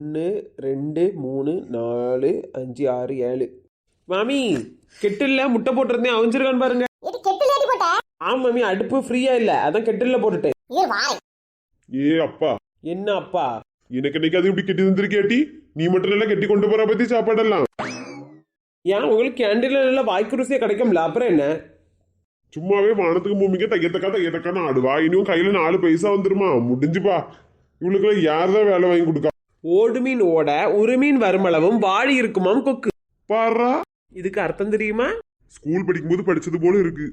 ஒன்று ரெண்டு மூணு நாலு அஞ்சு ஆறு ஏழு. மாமி கெட்டில்ல முட்டை போட்டிருந்தேன். அவிஞ்சிருக்கான்னு பாருங்க. இது போட்ட? ஆமா மாமி அடுப்பு ஃப்ரீயா இல்ல. அதான் கெட்டில்ல போட்டுட்டேன். இது வாய். ஏ அப்பா. என்ன அப்பா? எனக்கு இன்னைக்கு அது இப்படி கெட்டி தந்திருக்கேட்டி நீ மட்டும் நல்லா கெட்டி கொண்டு போற பத்தி சாப்பாடெல்லாம். ஏன் உங்களுக்கு கேண்டீன்ல நல்லா வாய்க்கு ருசியா கிடைக்கும்ல? அப்புறம் என்ன? சும்மாவே வானத்துக்கு பூமிக்கு தையத்தக்கா தையத்தக்கான்னு ஆடுவா. இனியும் கையில நாலு பைசா வந்துருமா? முடிஞ்சுப்பா. இவளுக்கு யார் தான் வேலை வாங்கி கொடுக்கா ஓடு மீன் ஓட ஒரு மீன் வருமளவும் வாழி இருக்குமாம் கொக்கு. பாரா. இதுக்கு அர்த்தம் தெரியுமா? ஸ்கூல் படிக்கும்போது படிச்சது போல இருக்கு.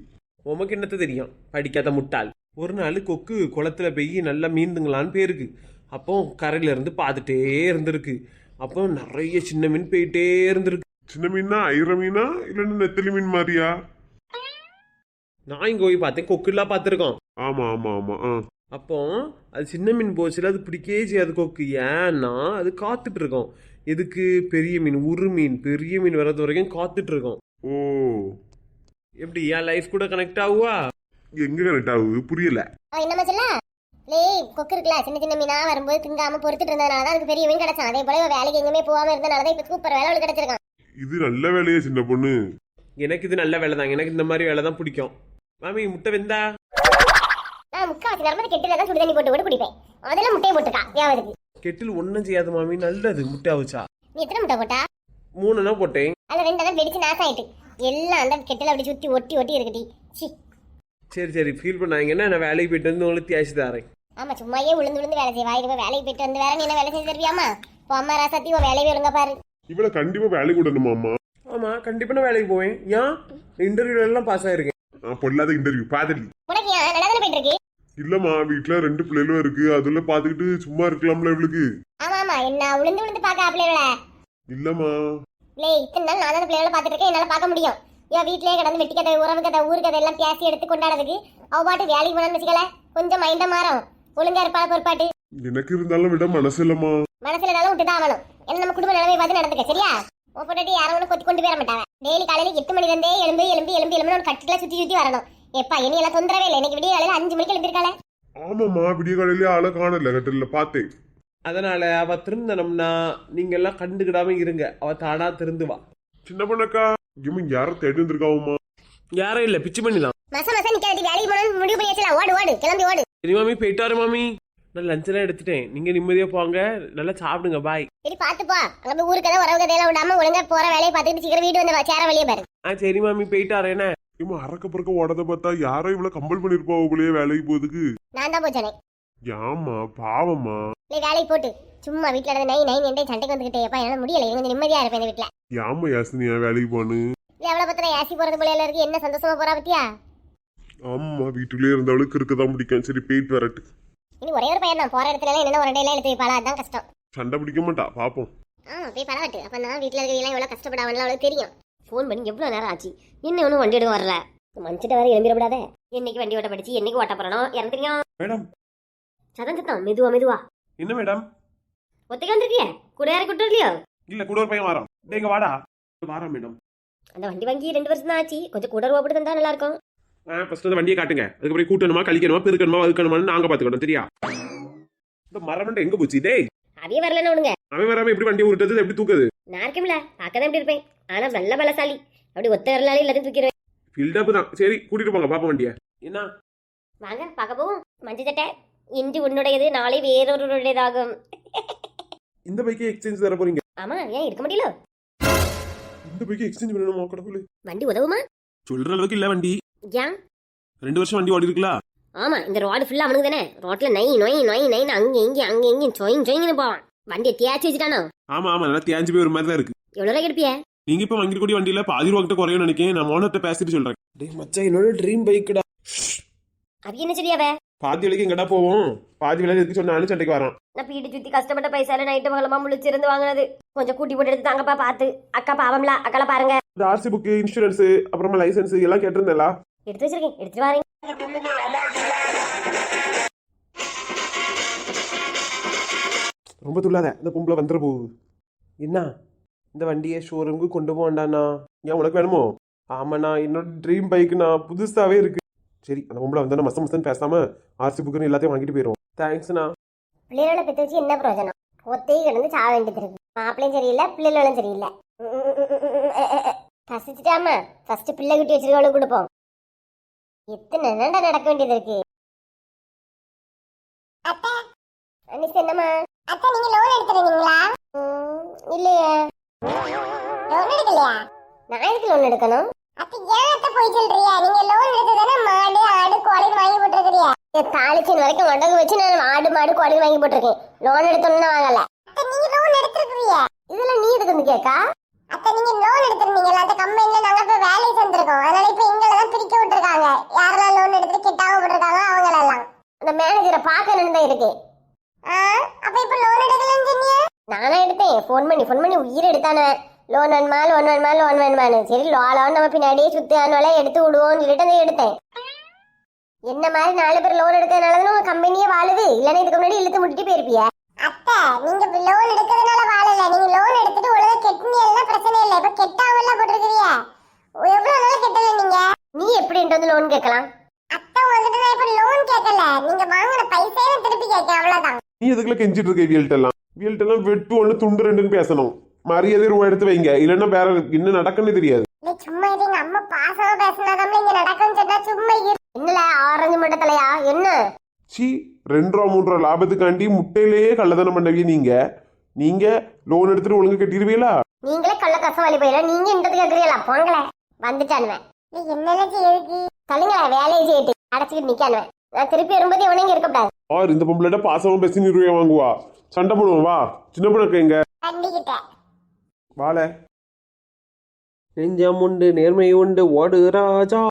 உமக்கு என்னத்த தெரியும்? படிக்காத முட்டாள். ஒரு நாள் கொக்கு குளத்துல போய் நல்லா மீந்துங்களான்னு பேருக்கு. அப்போ கரையில இருந்து பார்த்துட்டே இருந்திருக்கு. அப்போ நிறைய சின்ன மீன் போயிட்டே இருந்திருக்கு. சின்ன மீனா ஐர மீனா இல்லைன்னா நெத்தலி மீன் மாதிரியா? நான் இங்க போய் பார்த்தேன். கொக்குலாம் பார்த்துருக்கோம் ஆமா ஆமா ஆமா ஆ. அப்போ அது சின்ன மீன் போச்சுல அது பிடிக்கவே செய்யாது கொக்கு. ஏன்னா அது காத்துட்டு இருக்கோம் எதுக்கு? பெரிய மீன் உரு மீன். பெரிய மீன் வர்றது வரைக்கும் காத்துட்டு இருக்கோம் ஓ. எப்படி என் லைஃப் கூட கனெக்ட் ஆகுவா? எங்க கரெக்ட் ஆகுது? புரியல. அவன் என்ன சொல்ல லேய் கொக்கு இருக்குல்ல சின்ன சின்ன மீனா வரும்போது திங்காம பொறுத்துட்டு இருந்ததுனால தான் அதுக்கு பெரிய மீன் கிடைச்சான். அதே போல வேலைக்கு எங்குமே போகாம இருந்தனால தான் இப்ப சூப்பர் வேலை அவளுக்கு கிடைச்சிருக்கான். இது நல்ல வேலையே சின்ன பொண்ணு. எனக்கு இது நல்ல வேலை தான் எனக்கு இந்த மாதிரி வேலை தான் பிடிக்கும். மாமி முட்டை வெந்தா? நான் முக்காவாசி நேரம் கெட்டில தான் சுடு தண்ணி போட்டு கூட குடிப்பேன். அதெல்லாம் முட்டையை போட்டுக்கா வியாபாரத்துக்கு கெட்டில் ஒன்றும் செய்யாது மாமி நல்லது முட்டை அவிச்சா. நீ எத்தனை முட்டை போட்டா? மூணுனா போட்டேன். அதுல ரெண்டு தான் வெடிச்சு நாசம் ஆயிட்டு எல்லாம் அந்த கெட்டில அப்படி சுத்தி ஒட்டி ஒட்டி இருக்குடி. சி. சரி சரி ஃபீல் பண்ணாங்கன்னா நான் வேலைக்கு போயிட்டு வந்து உங்களுக்கு தேய்ச்சி தரேன். ஆமா சும்மாயே விழுந்து விழுந்து வேலை செய்வா இதுவா வேலைக்கு போயிட்டு வந்து வேற நீ என்ன வேலை செஞ்சு தருவியாமா இப்போ அம்மா ராசாத்தி உன் வேலையை ஒழுங்கா பாரு. இவளை கண்டிப்பா வேலைக்கு விடணுமாம்மா ஆமாம் கண்டிப்பாக நான் வேலைக்கு போவேன். ஏன்? இன்டர்வியூல எல்லாம் பாஸ் ஆயிருக்கேன். நான் பொல்லாத இன்டர்வியூ பாதலி. உனக்கு ஏன்? நல்லா தானே போயிட்டு இருக்கு? இல்லம்மா வீட்டுல ரெண்டு பிள்ளைகளும் இருக்கு. அதுல பாத்துக்கிட்டு சும்மா இருக்கலாம்ல இவளுக்கு. ஆமா ஆமா என்ன விழுந்து விழுந்து பாக்க பிள்ளைகள. இல்லம்மா. லே இத்தனை நாள் நான் தான் பிள்ளைகளை பார்த்துட்டு இருக்கேன் என்னால பார்க்க முடியும். ஏன் வீட்லயே கிடந்து வெட்டி கதை உறவு கதை ஊர் கதை எல்லாம் பேசி எடுத்து கொண்டாடுறதுக்கு அவ பாட்டு வேலைக்கு போனான்னு வச்சுக்கல கொஞ்சம் மைண்ட மாறும். ஒழுங்கா இருப்பாள் பொறுப்பாட்டு. எனக்கு இருந்தாலும் விட மனசு இல்லம்மா. மனசுல இருந்தாலும் விட்டுதான் ஆகணும். ஏன்னா நம்ம குடும்ப நிலைமை பார்த்து நடந்துக்க சரியா? உன் பொண்டாட்டி யாரும் கொத்தி கொண்டு போயிட மாட்டாங்க. டெய்லி காலையில எட்டு மணில இருந்தே எலும்பு எலும்பு எலும்பு எலும்பு கட்டில சுத்தி சுத்தி வரணும். எப்பா இனி எல்லாம் தொந்தரவே இல்லை. இன்னைக்கு விடிய காலையில அஞ்சு மணிக்கு எழுப்பிருக்காளே ஆமாம்மா விடிய காலையிலே ஆளை காணல கட்டில பார்த்தேன். அதனால அவ திருந்தனம்னா நீங்க எல்லாம் கண்டுக்கிடாம இருங்க. அவ தானா திருந்துவா. சின்ன பொண்ணக்கா இவன் யாரும் தேடி வந்திருக்காவுமா யாரும் இல்லை பிச்சு பண்ணிடலாம். மச மச நிக்காட்டி வேலைக்கு போகணும்னு முடிவு பண்ணி வச்சலாம் ஓடு ஓடு கிளம்பி ஓடு. சரி மாமி போயிட்டாரு மாமி. நான் லஞ்ச் எல்லாம் எடுத்துட்டேன். நீங்க நிம்மதியா போங்க. நல்லா சாப்பிடுங்க. பாய் சரி பாத்து போ. அங்க போய் ஊரு கதை உறவு கதையெல்லாம் விடாம ஒழுங்கா போற வேலையை பார்த்துட்டு சீக்கிரம் வீடு வந்து சேர வெளியே பாரு. ஆ சரி மாமி போயிட்டாரு. என்ன? இவன் அறக்க பறக்க ஓடத பார்த்தா யாரோ இவ்வளவு கம்பல் பண்ணிருப்பாவோ போலயே வேலைக்கு போறதுக்கு. நான் தான் போச்சனே ஏம்மா பாவம்மா. இல்லை வேலைக்கு போட்டு சும்மா வீட்டுல இருந்து நை நை நின்று சண்டைக்கு வந்துகிட்டே எப்பா என்னால முடியல. கொஞ்சம் நிம்மதியா இருப்பேன் இந்த வீட்டுல ஏம்மா யாசினியா வேலைக்கு போனு இல்ல எவ்வளவு பத்திரம் ஏசி போறது போல இருக்கு என்ன சந்தோஷமா போறா பத்தியா? ஆமா வீட்டுக்குள்ளே இருந்தவளுக்கு இருக்கதான் பிடிக்கும். சரி போயிட்டு வரட்டு. இனி ஒரே ஒரு பையன் தான் போற இடத்துல எல்லாம் என்னென்ன ஒரு இடையில எடுத்து வைப்பாளா அதான் கஷ்டம். சண்டை பிடிக்க மாட்டா பாப்போம். ஆமா போய் பரவாட்டு அப்ப நான் வீட்டுல இருக்கிறவங்க எவ்வளவு கஷ்டப்படாமல் அவளுக்கு தெரியும். ஃபோன் பண்ணி எவ்வளவு நேரம் ஆச்சு? என்ன ஒன்றும் வண்டி எடுக்க வரல? மனுச்சிட்ட வேற எழும்பிடப்படாத. என்னைக்கு வண்டி ஓட்ட படிச்சு என்னைக்கு ஓட்ட போறனோ இறந்துறியா மேடம். சதம் சத்தம். மெதுவா மெதுவா. என்ன மேடம்? ஒத்துக்க வந்துருக்கிய? கூட யாரை கூட்டு இல்லையோ இல்ல கூட ஒரு பையன் வாரான். டேங்க வாடா. வாரான் மேடம். அந்த வண்டி வாங்கி ரெண்டு வருஷம் தான் ஆச்சு. கொஞ்சம் கூட ரூபா போட்டு தந்தா நல்லா இருக்கும். ஆ ஃபர்ஸ்ட் அந்த வண்டியை காட்டுங்க. அதுக்கப்புறம் கூட்டணுமா கழிக்கணுமா பெருக்கணுமா வதுக்கணுமான்னு நாங்க பாத்துக்கணும் சரியா? இந்த மரமண்டை எங்க போச்சு? டேய் அவையே வரலன்னு விடுங்க அவன் வராம எப்படி வண்டியை உருட்டது எப்படி தூக்குது? நான் இருக்கேன்ல பார்க்க தான் இப்படி இருப்பேன். ஆனா நல்ல பலசாலி. அப்படி ஒத்த வரலாலே எல்லாத்தையும் தூக்கிடுவேன். பில்டப் தான். சரி கூட்டிட்டு போங்க பாப்பா வண்டியை. என்ன? வாங்க பார்க்க போவோம். மஞ்சள் சட்டை. இன்று உன்னுடையது நாளை வேறொருடையதாகும். இந்த பைக்கே எக்ஸ்சேஞ்ச் தர போறீங்க. ஆமா ஏன் இருக்க முடியல இந்த பைக்கே எக்ஸ்சேஞ்ச் பண்ணணுமா கடவுளே? வண்டி உதவுமா? சொல்ற அளவுக்கு இல்ல வண்டி. ஏன்? ரெண்டு வருஷம் வண்டி ஓடி இருக்கலாம் ஆமா இந்த ரோடு ஃபுல்லா அவனுக்கு தானே ரோட்ல நை நொய் நொய் நைன்னு அங்க இங்க அங்க இங்க சொயின் சொயின்னு போவான். வண்டியை தேய்ச்சி வச்சுட்டானோ? ஆமா ஆமா நல்லா தேஞ்சு போய் ஒரு மாதிரி தான் இருக்கு. எவ்வளவு ரூபாய் எடுப்பிய? நீங்க இப்ப வாங்கிட்டு கூடிய வண்டியில பாதி ரூபா கிட்ட குறையும் நினைக்கிறேன். நான் ஓனர்ட்ட பேசிட்டு சொல்றேன். டேய் மச்சான் என்னோட ட்ரீம் பைக்குடா அது என்ன சரியாவே பாதி விலைக்கு எங்கடா போவோம்? பாதி விலை எதுக்கு சொன்னாலும் சண்டைக்கு வரான். நான் பீடி சுத்தி கஷ்டப்பட்ட பைசால நைட்டு பகலமா முழிச்சிருந்து வாங்கினது. கொஞ்சம் கூட்டி போட்டு எடுத்து தாங்கப்பா பார்த்து. அக்கா பாவம்ல அக்கால பாருங்க. இந்த ஆர்சி புக்கு இன்சூரன்ஸ் அப்புறமா லைசன்ஸ் எல்லாம் கேட்டிருந்தேலா எடுத்து வச்சிருக்கேன் எடுத்துட்டு வரேன் ரொம்ப துள்ளாத இந்த பொம்பளை வந்துட போகுது என்ன இந்த வண்டியை ஷோரூமுக்கு கொண்டு போண்டாண்ணா ஏன் உனக்கு வேணுமோ ஆமாண்ணா என்னோட ட்ரீம் பைக்குண்ணா புதுசாவே இருக்கு சரி அந்த பொம்பளை வந்தா மசம் மசம் பேசாம ஆர்சி புக்குன்னு எல்லாத்தையும் வாங்கிட்டு போயிடும் தேங்க்ஸ்ண்ணா பிள்ளைகளை பெற்று வச்சு என்ன பிரயோஜனம் ஒத்தையை கிடந்து சாக வேண்டியது இருக்கு மாப்பிள்ளையும் சரியில்லை பிள்ளைகளும் சரியில்லை பசிச்சுட்டாமா ஃபர்ஸ்ட் பிள்ளை குட்டி வச்சிருக்கவளுக்கு கொடுப்போம் எத்தனை என்னடா நடக்க வேண்டியது இருக்கு. அத்தை. அனிஸ் என்னம்மா? அத்தை நீங்க லோன் எடுத்துறீங்களா இல்லையே. லோன் எடுக்கலையா? நான் எதுக்கு லோன் எடுக்கணும்? அப்ப ஏன் அத்தை போய் சொல்றியா? நீங்க லோன் எடுத்ததானே மாடு ஆடு கோழி வாங்கி போட்டுருக்கிறியா? தாளிச்சின் வரைக்கும் மண்டகு வச்சு நான் ஆடு மாடு கோழி வாங்கி போட்டிருக்கேன். லோன் எடுத்தோம்னு வாங்கல. அத்தை நீங்க லோன் எடுத்துருக்கீங்க இதுல நீ எதுக்கு வந்து கேக்கா அத்தை நீங்க லோன் எடுத்திருந்தீங்கல்ல அந்த கம்பெனில நாங்க வேலை செஞ்சிருக்கோம் அதனால இப்ப எங்களை தான் பிரிக்க விட்டுருக்காங்க யாரெல்லாம் லோன் எடுத்துட்டு கிட்டாம போட்டிருக்காங்க அவங்க எல்லாம் அந்த மேனேஜரை பார்க்கணும்னு தான் இருக்கு. அப்ப இப்ப லோன் எடுக்கலன்னு சொன்னீங்க நானா எடுத்தேன். ஃபோன் பண்ணி ஃபோன் பண்ணி உயிர் எடுத்தானே லோன் வேணுமா லோன் வேணுமா லோன் வேணுமான்னு. சரி லோன் நம்ம பின்னாடியே சுத்தி ஆனுவல எடுத்து விடுவோம்னு சொல்லிட்டு அதை எடுத்தேன். என்ன மாதிரி நாலு பேர் லோன் எடுக்கிறதுனால தான் உங்க கம்பெனியே வாழுது? இல்லைன்னா இதுக்கு முன்னாடி இழுத்து முட்டிட்டு போயிருப்பிய. அத்தை நீங்க லோன் எடுக்கிறதுனால வாழல. நீங்க லோன் எடுத்துட்டு ஒழுங்கா கெட்டினீங்கன்னா பிரச்சனை இல்லை. இப்ப கெட்டாமல போட்டுருக்கீங்க எவ்வளவு நாள் கெட்டல நீங்க? நீ எப்படின்ட்டு வந்து லோன் கேட்கலாம் அத்தை உங்ககிட்ட நான் இப்ப லோன் கேட்கல நீங்க வாங்கின பைசாவே திருப்பி கேட்க அவ்வளவுதான் நீ எதுக்குள்ள கெஞ்சிட்டு இருக்க வியல்ட்டெல்லாம் வியல்ட்டெல்லாம் வெட்டு ஒன்று துண்டு ரெண்டுன்னு பேசணும். மரியாதை ரூபா எடுத்து வைங்க. இல்லைன்னா வேற என்ன நடக்குன்னு தெரியாது. நீ சும்மா இரு, எங்க அம்மா பாசமா பேசினாதான் இங்க நடக்கும்னு சொன்னா சும்மா இரு. என்னல ஆரஞ்சு மண்டத்தலையா? என்ன? சி ரெண்டு ரூபா மூணு ரூபா லாபத்துக்காண்டி முட்டையிலேயே கள்ளத்தனம் பண்ணவே நீங்க. நீங்க லோன் எடுத்துட்டு ஒழுங்கு கட்டிடுவீங்களா? நீங்களே கள்ள கசவாளி போயில நீங்க இந்த கேக்குறீங்களா போங்களே. வந்துட்டானுவேன் என்னென்ன செய்யுது சொல்லுங்களே வேலையை செய்யிட்டு. அடைச்சிக்கிட்டு நிக்கானுவேன் நான் திருப்பி வரும்போது இவனை இங்க இருக்கக்கூடாது. ஆர் இந்த பொம்பளைட்ட பாசமா பேசி நீ ரூபாய் வாங்குவா? சண்டை போடுவோம் வா. சின்ன பொண்ணு எங்க கண்டிக்கிட்டேன் வாழ. நெஞ்சம் உண்டு நேர்மை உண்டு ஓடு ராஜா.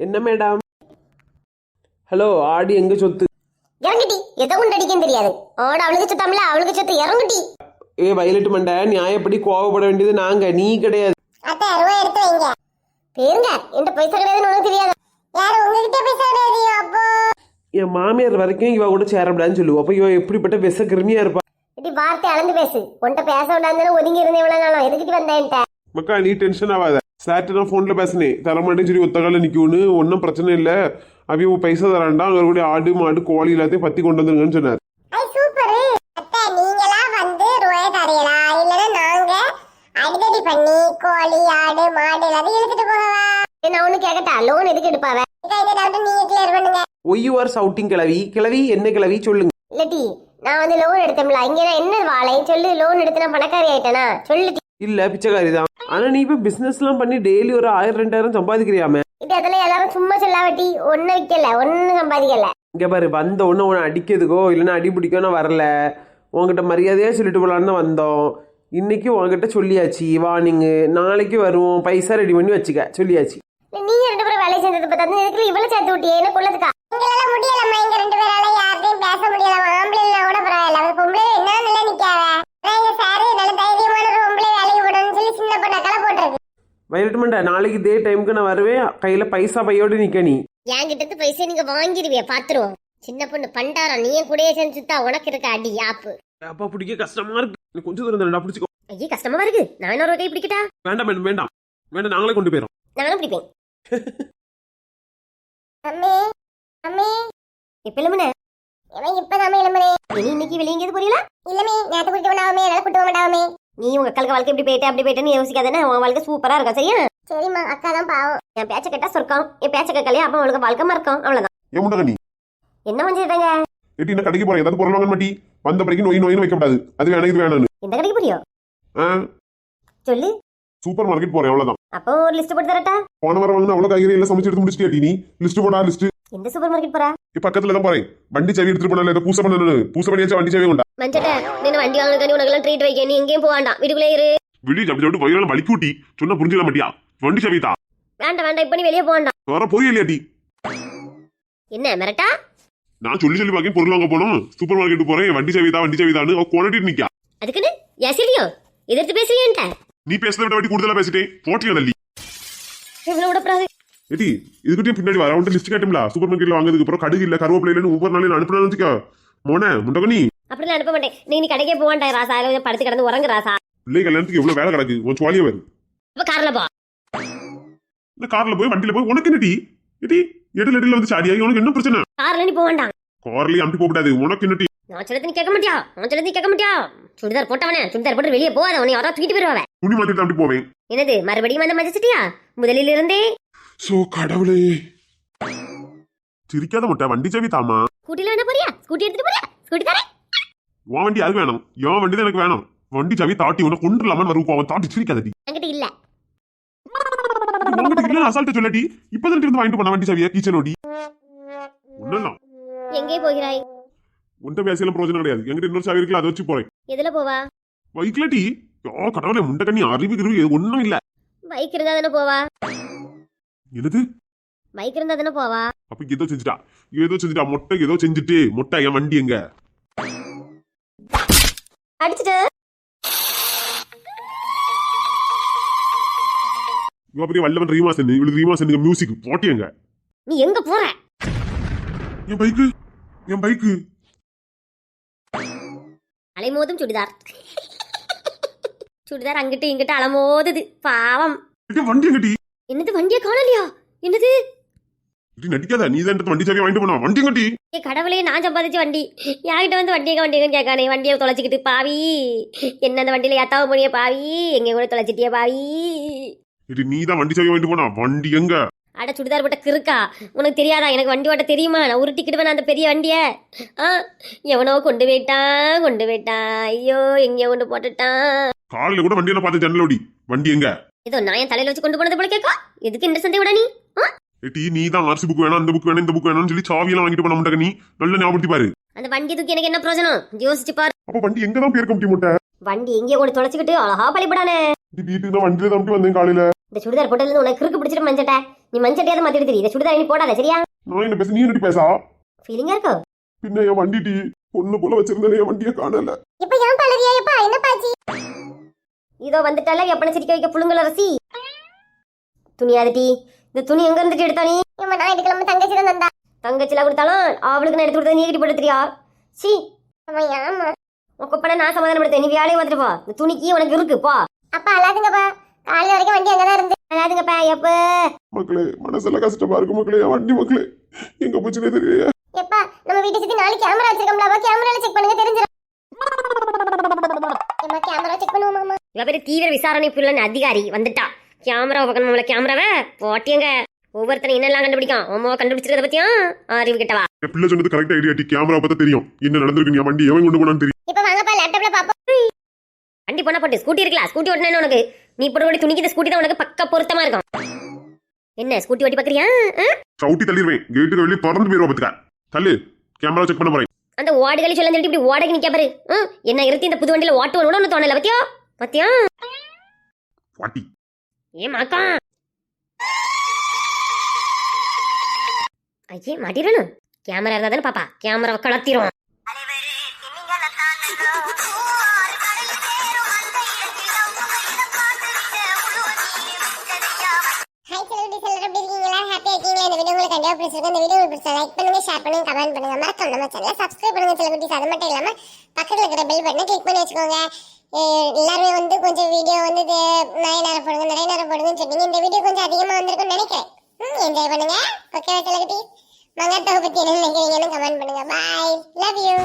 என்ன மேடம்? ஹலோ ஆடி எங்க சொத்து? இறங்குட்டி. எதை கொண்டு அடிக்கன்னு தெரியாது. ஆட அவளுக்கு சுத்தாமல அவளுக்கு சுத்து. இறங்குட்டி. ஏ வயலட் மண்டை நியாயப்படி கோவப்பட வேண்டியது நாங்க நீ கிடையாது. அத்தை ரூபாய் எடுத்து வைங்க. பேருங்க என்கிட்ட பைசா கிடையாதுன்னு உனக்கு தெரியாது. யாரு உங்ககிட்ட பைசா கிடையாது அப்போ. என் மாமியார் வரைக்கும் இவ கூட சேரப்படான்னு சொல்லுவோம் அப்ப இவ எப்படிப்பட்ட விச கிருமியா இருப்பா. இப்படி வார்த்தை அளந்து பேசு. உன்கிட்ட பேச விடாதுன்னு ஒதுங்கி இருந்தேன் இவ்வளவு நாளும் எதுக்கிட்டு வந்தேன்ட்ட மக்கா நீ டென்ஷன் ஆகாத சார்ட்டு நான் ஃபோனில் பேசினேன். தரமாட்டேன்னு சொல்லி ஒத்த காலில் நிற்கும்னு ஒன்றும் பிரச்சனை இல்லை. அவிய பைசா தரான்டா. அங்கே கூட ஆடு மாடு கோழி எல்லாத்தையும் பத்தி கொண்டு வந்துருங்கன்னு சொன்னார். கோழி ஆடு மாடு எல்லாத்தையும் இழுத்துட்டு போகவா? நான் ஒண்ணு கேக்கட்டா? லோன் எதுக்கு எடுப்பாவ இந்த டவுட் நீங்க கிளியர் பண்ணுங்க? ஒய் யூ ஆர் சவுட்டிங் கிளவி கிளவி என்ன கிளவி சொல்லுங்க. இல்லட்டி நான் வந்து லோன் எடுத்தோம்ல இங்க நான் என்ன வாழை? சொல்லு லோன் எடுத்து நான் பணக்காரி ஆயிட்டேனா? சொல்லு இல்ல பிச்சைக்காரி தான். ஆனா நீ இப்ப பிசினஸ்லாம் பண்ணி டெய்லி ஒரு ஆயிரம் ரெண்டாயிரம் சம்பாதிக்கிறியாமே? இது அதெல்லாம் எல்லாரும் சும்மா சொல்லாவட்டி ஒண்ணு வைக்கல. ஒண்ணு சம்பாதிக்கல. இங்க பாரு வந்த உடனே உன்னை அடிக்கிறதுக்கோ இல்லைன்னா அடி பிடிக்கோ நான் வரல. உன்கிட்ட மரியாதையா சொல்லிட்டு போலான்னு தான் வந்தோம். இன்னைக்கு உன்கிட்ட சொல்லியாச்சு வார்னிங்கு நாளைக்கு வருவோம். பைசா ரெடி பண்ணி வச்சுக்க. சொல்லியாச்சு. நீங்க ரெண்டு பேரும் வேலை செஞ்சது பார்த்தா இதுக்கு இவ்வளவு சேர்த்து விட்டியே என்ன கொள்ளதுக்கா எங்களால முடியலம்மா எங்க ரெண்டு பேரால யார்கிட்டயும் பேச முடியல. ஆம்பளைல கூட பரவாயில்ல அது பொம்பளை என்ன நல்லா நிக்காவ எங்க சாரு நல்ல தைரியமான ஒரு பொம்பளை வேலைக்கு போடணும்னு சொல்லி சின்ன பொண்ணை கலை போட்டுருக்கு. வயலட் மண்டா நாளைக்கு இதே டைமுக்கு நான் வருவேன். கையில பைசா பையோடு நிக்க நீ. என்கிட்ட இருந்து பைசா நீங்க வாங்கிருவிய பாத்துருவோம். சின்ன பொண்ணு பண்டாரம் நீ என் கூடயே செஞ்சு சுத்தா உனக்கு இருக்க அடி ஆப்பு. அப்பா பிடிக்க கஷ்டமா இருக்கு. நீ கொஞ்சம் தூரம் தண்டா பிடிச்சிக்கோ ஐயே கஷ்டமா இருக்கு. நான் ஒரு கை பிடிக்கட்டா? வேண்டாம் வேண்டாம் வேண்டாம். நாங்களே கொண்டு போயிடும் நானும் பிடிப்பேன். அம்மே அம்மே. இப்ப இளமனே இவன் இப்பதான் இளமனே இனி இன்னைக்கு வெளியே எங்கேயாவது போறீங்களா இல்லமே நேத்து குடிக்க வேண்டாமே என்னால வேண்டாமே நீ உங்க அக்காளுக்கு வாழ்க்கை இப்படி போயிட்டு அப்படி போயிட்டுன்னு யோசிக்காதானே உன் வாழ்க்கை சூப்பரா இருக்கும் சரியா? சரிம்மா அக்கா தான் பாவம். என் பேச்ச கேட்டா சொர்க்கம். என் பேச்ச கேட்கலையே? அப்ப அவளுக்கு வாழ்க்கை மறக்கும். அவ்வளவுதான். ஏன் முண்டக நீ என்ன பண்ணிட்டாங்க எட்டி என்ன கடைக்கு போறேன் ஏதாவது பொருள் வாங்க மாட்டி. வந்த பிறகு நோய் நோயின்னு வைக்கப்படாது அது வேணும் இது வேணும்னு. எந்த கடைக்கு போறியோ? சொல்லு. சூப்பர் மார்க்கெட் போறேன் அவ்வளவுதான். அப்போ ஒரு லிஸ்ட் போட்டு தரட்டா? போன வாரம் வாங்கின அவ்வளவு காய்கறி எல்லாம் சமைச்சு எடுத்து முடிச்சிட்டியாட்டி நீ? லிஸ்ட் போடா லிஸ்ட் எந்த சூப்பர் மார்க்கெட் போறா? பக்கத்துல தான் போறேன். வண்டி சாவி எடுத்துட்டு போனால ஏதோ பூசை பண்ணணும். பூசை பண்ணியாச்சும் வண்டி சாவி உண்டா? மஞ்சட்ட நீ வண்டி வாங்கணும் உனக்கு எல்லாம் ட்ரீட் வைக்க. நீ எங்கேயும் போக வேண்டாம் வீட்டுக்குள்ளே இரு. விடி அப்படி சொல்லிட்டு வயிறால வலிக்கு ஊட்டி சொன்னா புரிஞ்சுக்க மாட்டியா? வண்டி சாவி தான். வேண்டாம் வேண்டாம். இப்ப நீ வெளியே போக வேண்டாம் வர போய் இல்லையாட்டி என்ன மிரட்டா? நான் சொல்லி சொல்லி பாக்கி பொருள் வாங்க போனோம். சூப்பர் மார்க்கெட் போறேன். வண்டி சாவி தான் வண்டி சாவி தான் குவாலிட்டி நிக்கா. அதுக்குன்னு? ஏசிலியோ எதிர்த்து பேசுறியன்ட்ட நீ பேசுறத விட வாட்டி கூடுதலா பேசிட்டேன்? போட்டியா நல்லி இவ்வளவு விடப்படாது ஏடி இதுக்கிட்டே பின்னாடி வர அவன்கிட்ட லிஸ்ட் கேட்டோம்ல சூப்பர் மார்க்கெட்ல வாங்குறதுக்கு அப்புறம் கடுகு இல்ல கருவேப்பிலை இல்லைன்னு ஒவ்வொரு நாளையும் அனுப்பினா வச்சுக்கோ மோனே முண்டகனி. அப்படிலாம் அனுப்ப மாட்டேன். நீ நீ கடைக்கே போக வேண்டாம் ராசா. கொஞ்சம் படுத்து கிடந்து உறங்கு ராசா. பிள்ளை கல்யாணத்துக்கு எவ்வளவு வேலை கிடக்கு? சுவாலியா வரும் இப்ப கார்ல போ. இந்த கார்ல போய் வண்டியில போய் உனக்கு என்னடி? ஏடி எடில எடில வந்து சாடியா உனக்கு என்ன பிரச்சனை? கார்ல நீ போக வேண்டாம். கார்லயே அமுட்டி போக கூடாது உனக்கு என்னடி நான் சொல்றது நீ கேட்க மாட்டியா நான் சொல்றது நீ கேட்க மாட்டியா சுடிதார் போட்டவனே சுடிதார் போட்டு வெளியே போகாத உன்னை யாரோ தூக்கிட்டு போயிருவாவ துணி மாத்திட்டு அப்படி போவேன் என்னது மறுபடியும் வந்து மதிச்சிட்டியா முதலில் இருந்தே சோ கடவுளே சிரிக்காத முட்டை வண்டி சாவி தாமா ஸ்கூட்டில வேணா போறியா ஸ்கூட்டி எடுத்துட்டு போறியா ஸ்கூட்டி தரேன் உன் வண்டி அது வேணும் என் வண்டி தான் எனக்கு வேணும் வண்டி சாவி தாட்டி உன்னை கொண்டுலாம வரும் அவன் தாட்டி சிரிக்காதடி என்கிட்ட இல்ல உங்ககிட்ட இல்ல அசால்ட்ட சொல்லடி இப்பதான் இருந்து வாங்கிட்டு போன வண்டி சாவியா கிச்சன் ஓடி ஒண்ணும் எங்கே போகிறாய்? உன்ட்ட பேசலாம் பிரோஜனம் கிடையாது. என்கிட்ட இன்னொரு சாவி இருக்குல்ல அதை வச்சு போறேன். எதுல போவா? வைக்கலடி யோ கடவுளே முண்டை கண்ணி அறிவு கிருவி ஒண்ணும் இல்ல. பைக் இருந்தா தானே போவா? என்னது? பைக் இருந்தா தானே போவா? அப்ப ஏதோ செஞ்சுட்டா. ஏதோ செஞ்சுட்டா. மொட்டை ஏதோ செஞ்சுட்டு மொட்டை என் வண்டி எங்க? அடிச்சுட்டு. இவ பெரிய வல்லவன் ரீமாசன் இவளுக்கு ரீமாசன் மியூசிக் போட்டியங்க நீ எங்க போற? என் பைக்கு. என் பைக்கு. அலைமோதும் சுடிதார். சுடிதார் அங்கிட்டு இங்கிட்டு அலமோதுது. பாவம். வண்டி எங்கடி? என்னது வண்டியை காணலையா? என்னது? இப்படி நடிக்காத நீ தான் வண்டி சாவியை வாங்கிட்டு போனா. வண்டி எங்கடி? ஏ கடவுளே நான் சம்பாதிச்ச வண்டி. என்கிட்ட வந்து வண்டியை வண்டியன்னு கேட்கானே வண்டியை தொலைச்சிக்கிட்டு பாவி. என்ன அந்த வண்டியில ஏத்தாவ முடிய பாவி. எங்க கூட தொலைச்சிட்டிய பாவி. இது நீ தான் வண்டி சாவியை வாங்கிட்டு போனா. வண்டி எங்க? அட சுடிதார் போட்ட கிறுக்கா? உனக்கு தெரியாதா? எனக்கு வண்டி ஓட்ட தெரியுமா? நான் உருட்டிக்கிடுவேன் அந்த பெரிய வண்டிய. ஆ? எவனோ கொண்டு போயிட்டான் கொண்டு போயிட்டான் ஐயோ எங்கேயோ கொண்டு போட்டுட்டான் காலையில கூட வண்டி என்ன பார்த்து ஜன்னல் ஓடி. வண்டி எங்க? ஏதோ நான் என் தலையில வச்சு கொண்டு போனது போல கேட்கா எதுக்கு இந்த சந்தை விட நீ? ஏட்டி நீ தான் ஆர்சி புக் வேணும் அந்த புக் வேணும் இந்த புக் வேணும்னு சொல்லி சாவியெல்லாம் வாங்கிட்டு போன முண்டை நீ. நல்ல ஞாபகப்படுத்தி பாரு. அந்த வண்டி தூக்கி எனக்கு என்ன பிரயோஜனம்? யோசிச்சு பாரு. அப்ப வண்டி எங்க தான் பேர்க்க முடியும் முட்டை? வண்டி எங்கேயோ கொண்டு தொலைச்சிக்கிட்டு அழகா பழிப்படானே வீட்டுக்கு தான் வண்டியில தான் வந்தேன் காலையில. இந்த சுடிதார் போட்டதுல உனக்கு கிறுக்கு பிடிச்சிட்டு மஞ்சட்ட. நீ மஞ்சட்டையாவது மாத்திட்டு தெரியும் இந்த சுடிதார் நீ போடாத சரியா? நான் என்ன பேச நீ என்னடி பேசா? ஃபீலிங்கா இருக்கோ? பின்ன என் வண்டி டீ பொண்ணு போல வச்சிருந்தேன் என் வண்டியை காணல. இப்ப ஏன் பல்லவியா எப்பா என்ன பாச்சி இதோ வந்துட்டால எப்பன சிரிக்க வைக்க புழுங்கல் அரசி. துணியாது டீ இந்த துணி எங்க இருந்துட்டு எடுத்தா நீ? இவன் நான் எடுக்கலாம தங்கச்சி தான் தந்தா. தங்கச்சில கொடுத்தாலும் அவளுக்கு நான் எடுத்து கொடுத்தா நீ கிட்ட படுத்துறியா சி. அவன் ஏமா உன் கொப்பனை நான் சமாதானப்படுத்தேன் நீ வேலையை வந்துட்டு போ. இந்த துணிக்கு உனக்கு இருக்கு போ. அப்பா அழாதுங்கப்பா. காலையில வரைக்கும் வண்டி அங்கதான் இருந்து அதாதுங்கப்பா எப்ப? மக்களே மனசெல்லாம் கஷ்டமா இருக்கு மக்களே வண்டி மக்களே. எங்க போச்சுனே தெரியல எப்பா நம்ம வீட்டை சுத்தி நாலு கேமரா வச்சிருக்கோம்ல கேமரால செக் பண்ணுங்க தெரிஞ்சிடும் ஏம்மா கேமரா செக் பண்ணுவோமாமா இவ பேரு தீவிர விசாரணை புள்ளன் அதிகாரி வந்துட்டா. கேமரா பார்க்கணும்ல கேமராவை போட்டியங்க. ஒவ்வொருத்தனை என்னெல்லாம் கண்டுபிடிக்கும் அம்மா கண்டுபிடிச்சிருக்கத பத்தியா? அறிவு கிட்டவா? பிள்ளை சொன்னது கரெக்ட் ஐடியா டி. கேமரா பார்த்தா தெரியும். என்ன நடந்திருக்கு என் வண்டி எவன் கொண்டு போனான்னு தெரியும். இப்ப வாங்கப்பா லேப்டாப்ல பாப்போம். வண்டி போனா போட்டு ஸ்கூட்டி இருக்குல்ல ஸ்கூட்டி ஓட்டினேன்னு உனக்கு? நீ போட துணிக்கு இந்த ஸ்கூட்டி தான் உனக்கு பக்க பொருத்தமா இருக்கும். என்ன ஸ்கூட்டி ஓட்டி பாக்குறியா? சவுட்டி தள்ளிடுவேன் கேட்டுக்கு வெளியே பறந்து போயிருவா பத்துக்க தள்ளு. கேமரா செக் பண்ண போறேன். அந்த ஓடுதலி சொல்ல சொல்லிட்டு இப்படி ஓடக்கு நிக்க பாரு? என்ன இருத்தி இந்த புது வண்டியில கூட ஒண்ணு தோணல பத்தியா? பத்தியா? பாட்டி. ஏ மாக்கா. ஐயே மாட்டிடணும் கேமரா இருந்தா தானே பாப்பா. கேமரா கலத்திரும். பிடிச்சிருக்கு இந்த வீடியோ உங்களுக்கு பிடிச்சா லைக் பண்ணுங்க ஷேர் பண்ணுங்க கமெண்ட் பண்ணுங்க. மறக்காம நம்ம சேனலை சப்ஸ்கிரைப் பண்ணுங்க சில குட்டிஸ். அது மட்டும் இல்லாம பக்கத்துல இருக்கிற பெல் பட்டனை கிளிக் பண்ணி வச்சுக்கோங்க. எல்லாருமே வந்து கொஞ்சம் வீடியோ வந்து நிறைய நேரம் போடுங்க நிறைய நேரம் போடுங்கன்னு சொன்னீங்க இந்த வீடியோ கொஞ்சம் அதிகமா வந்திருக்கும்னு நினைக்கிறேன். என்ஜாய் பண்ணுங்க. ஓகே சில குட்டி மங்காத்தாவை பத்தி என்ன நினைக்கிறீங்கன்னு கமெண்ட் பண்ணுங்க. Bye love you